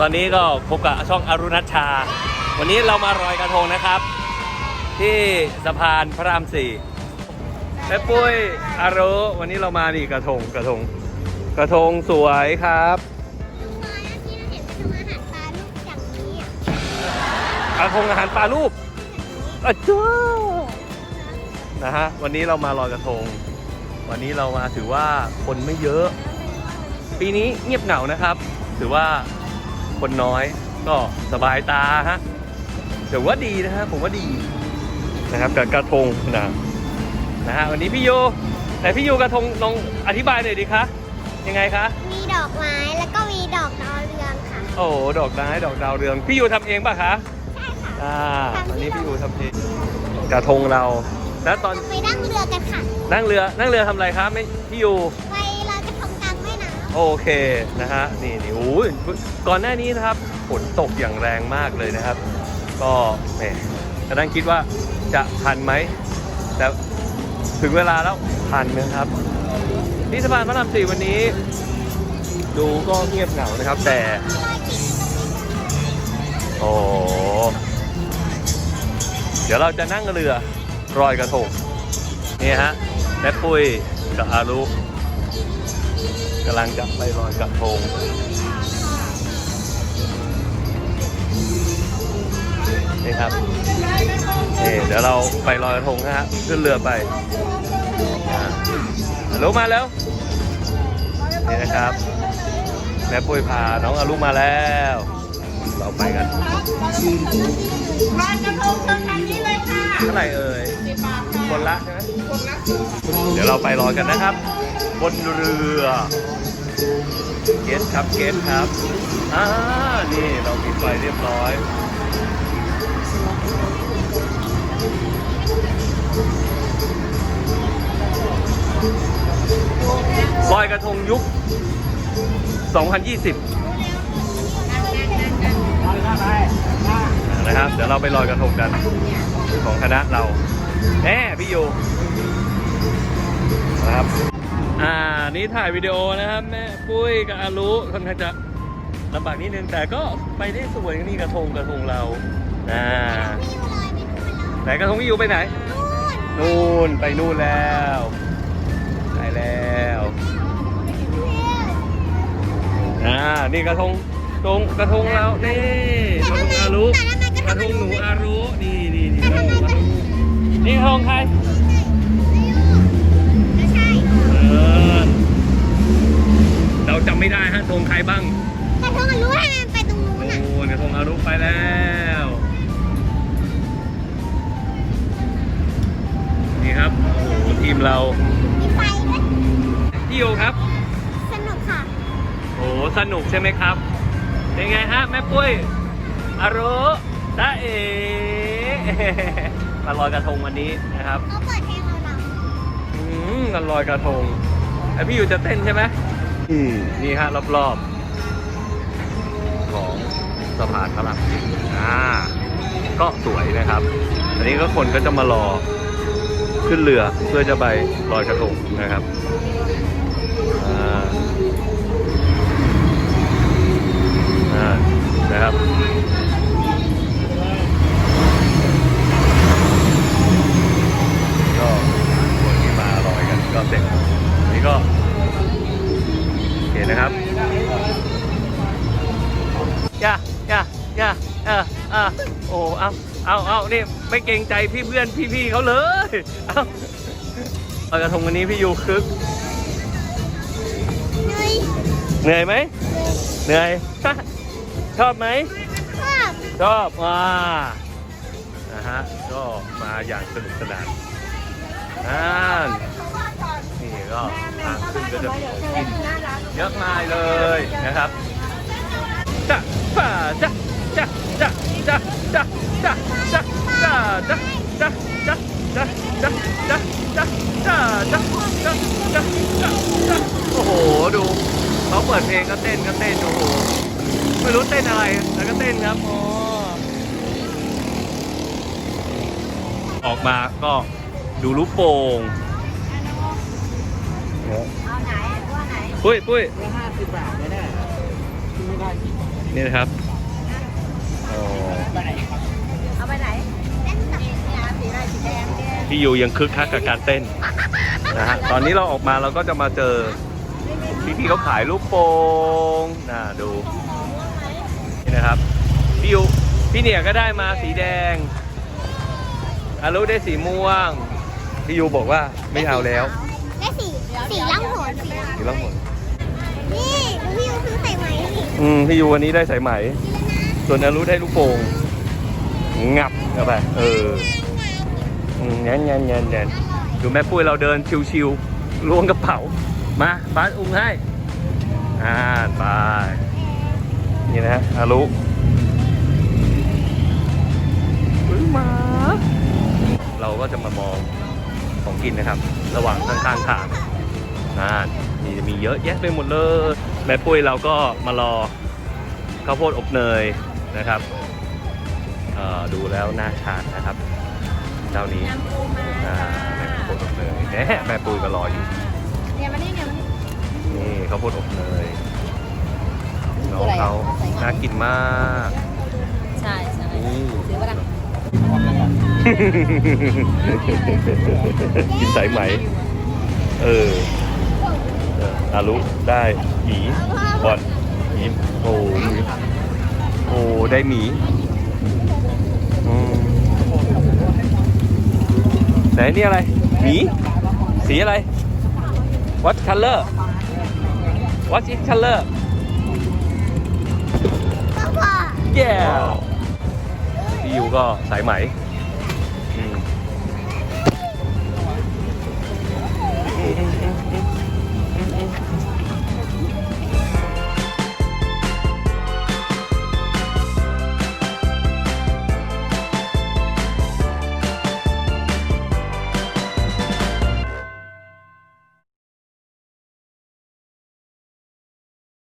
ตอนนี้ก็พบกับช่องอรุณัชชา วันนี้เรามารอยกระทงนะครับ ที่สะพานพระรามสี่แม่ปุ้ยอารุวันนี้เรามานี่กระทงกระทง กระทงสวยครับดูมาแล้วที่เราเห็นเป็นอาหารปลาลูกอย่างนี้อะกระทงอาหารปลารูปอะจ้านะฮะวันนี้เรามาลอยกระทง วันนี้เรามาถือว่าคนไม่เยอะ ปีนี้เงียบเหงานะครับ ถือว่า คนน้อยก็สบายตาฮะถือว่าดีนะฮะผมว่าดีนะครับกับกระทงนะนะฮะวันนี้พี่ยูแต่พี่ยูกระทงลองอธิบายหน่อยดีคะยังไงคะมีดอกไม้แล้วก็มีดอกดาวเรืองค่ะ โอ้โหดอกไม้ดอกดาวเรืองพี่ยูทำเองป่ะคะใช่ค่ะอ่าทำที่วันนี้พี่ยูทำเองกระทงเราแล้วตอนไปนั่งเรือกันค่ะ นั่งเรือนั่งเรือทำอะไรครับไม่พี่ยูไปลอย โอเคนะฮะนี่นี่โอ้ยก่อนหน้านี้นะครับฝนตกอย่างแรงมากเลยนะครับ ก็แหมกำลังคิดว่าจะทันไหมแต่ถึงเวลาแล้วทันนะครับที่สะพานพระรามสี่วันนี้ ดูก็เงียบเหงานะครับ แต่ โอ้เดี๋ยวเราจะนั่งเรือรอยกระทงนี่ฮะแม่ปุ้ยกับอารุ กำลังจะไปลอยกระทงนี่ครับนี่เดี๋ยวเราไปลอยกระทงนะฮะขึ้นเรือไปอ่าอารุมาแล้วนี่นะครับ แม่ปุ้ยพาน้องอารุมาแล้ว เราไปกันลอยกระทงเชิญทางนี้เลยค่ะเท่าไหร่เอ่ยสิบบาทค่ะคนละใช่ไหมคนละเดี๋ยวเราไปรอกันนะครับ บนเรือ เกสครับเกสครับอ่านี่เราปิดไฟเรียบร้อยลอยกระทงยุค 2020 นะครับ เดี๋ยวเราไปลอยกระทงกัน ของคณะเราแน่พี่โยนะครับ อ่า นี่ถ่ายวิดีโอนะครับแม่ปุ้ยกับอารุค่อนข้างจะลำบากนิดนึงแต่ก็ไปได้สวยนี่กระทงกระทงเราอ่าำพี่ยูลอยไปนู่นแล้วไหนกระทงพี่ยูไปไหนนู่นนู่นไปนู่นแล้วไปแล้วอ่านี่กระทงตรงกระทงเรานี่กระทงอารุแต่ทำไมกระกทระงทมันงหนูอารุนี่นี่นี่กระทงกระทงนี่กระทงใคร ทีมเรามีไฟด้วยพี่โยครับ สนุกค่ะ โอ้สนุกใช่ไหมครับ เป็นไงฮะ แม่ปุ้ยอารุตาเอ มาลอยกระทงวันนี้นะครับเขาเปิดเพลงเราเราอืมกันลอยกระทงไอพี่อยู่จะเต้นใช่ไหมอืมนี่ฮะรอบๆ ของสะพานพระรามสี่อ่าก็สวยนะครับ อันนี้ก็คนก็จะมารอ ขึ้นเรือเพื่อจะไปลอยกระทงนะครับนะครับ เอาเอาเอานี่ไม่เกรงใจพี่เพื่อนพี่พี่ๆเขาเลย เอาลอยกระทงวันนี้พี่ยูคึกเฮ้ยเหนื่อยไหม เหนื่อย ชอบไหม ชอบชอบอ่านะฮะ ก็มาอย่างสนุกสนานอ่านี่ก็ทางขึ้นก็จะมีของกินเยอะมากเลยนะครับจ้ะป่าจ้ะจ้าจ้า จ้าจ้าจ้าจ้าจ้าจ้าจ้าจ้าจ้าจ้าจ้าจ้าจ้าจ้าจ้าจ้าจ้าจ้าโอ้โหดูเขาเปิดเพลงก็เต้นก็เต้นโอ้โหไม่รู้เต้นอะไรแล้วก็เต้นครับอ๋อออกมาก็ดูลูกโป่งเอาไหนว่าไหนปุ้ยปุ้ยห้าสิบบาทไม่ได้ไม่ได้ที่นี่นะครับอ๋อ ไปไหนครับเอาไปไหนเนี่ยสีอะไรสีแดงแดงพี่ยูยังคึกคักกับการเต้นนะฮะตอนนี้เราออกมาเราก็จะมาเจอพี่พี่ๆเขาขายลูกโป่งน่าดูนี่นะครับพี่ยูพี่เนี่ยก็ได้มาสีแดงอารุได้สีม่วงพี่ยูบอกว่าไม่เอาแล้วและสีสีล่องหนสีสีล่องหนนี่ดูพี่ยูซื้อใส่ไหมสิอืมพี่ยูวันนี้ได้สายไหมส่วนอารุได้ลูกโป่ง งับเข้าไป เอออืมแงนแงนแงนแงนดูแม่ปุ้ยเราเดินชิวๆล้วงกระเป๋า มาบ้านอุ้งให้ อ่าไปนี่นะฮะอารุมาเราก็จะมามองของกินนะครับ ระหว่างข้างๆทางอ่ามีมีเยอะแยะไปหมดเลย แม่ปุ้ยเราก็มารอข้าวโพดอบเนยนะครับ ดูแล้วน่าทานนะครับ เจ้านี้น้ำปูมาอ่าแม่ข้าวโพดอบเนยแหมแม่ปุ้ยก็รออยู่เนี่ยมานี่เนี่ยมานี่นี่ข้าวโพดอบเนยน้องเขาน่ากินมาก ใช่ใช่นี่ซื้อมาละกินสายไหมเออเอออารุได้หมีบอลหมีโอ้หมีโอ้ได้หมี ไหนนี่อะไรหมีสีอะไร what color what is color ก็พอ yeah พี่ยูก็สายไหม